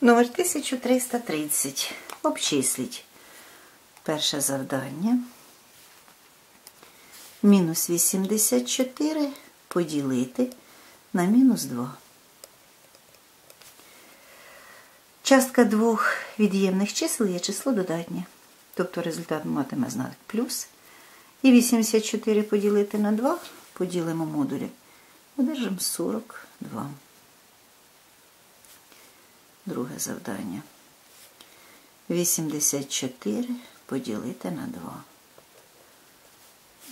Номер 1330. Обчисліть. Перше завдання. Мінус 84 поділити на мінус 2. Частка двох від'ємних чисел є число додатнє. Тобто результат матиме знак плюс. І 84 поділити на 2 поділимо модулі. Одержимо 42. Друге завдання. 84 поділити на 2.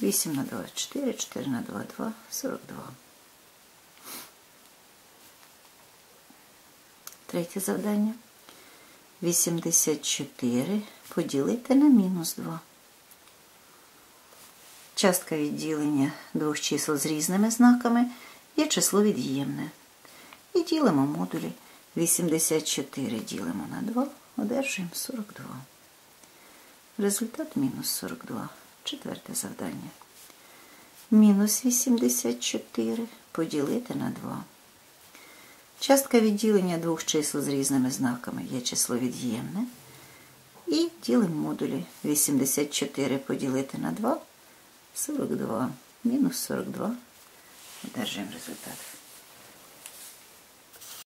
8 на 2 – 4, 4 на 2 – 2, 42. Третє завдання. 84 поділити на мінус 2. Частка відділення двох чисел з різними знаками є число від'ємне. І ділимо модулі. 84 ділимо на 2, одержуємо 42. Результат мінус 42. Четверте завдання. Мінус 84 поділити на 2. Частка відділення двох чисел з різними знаками є число від'ємне. І ділимо модулі 84 поділити на 2 42. Мінус 42. Одержуємо результат.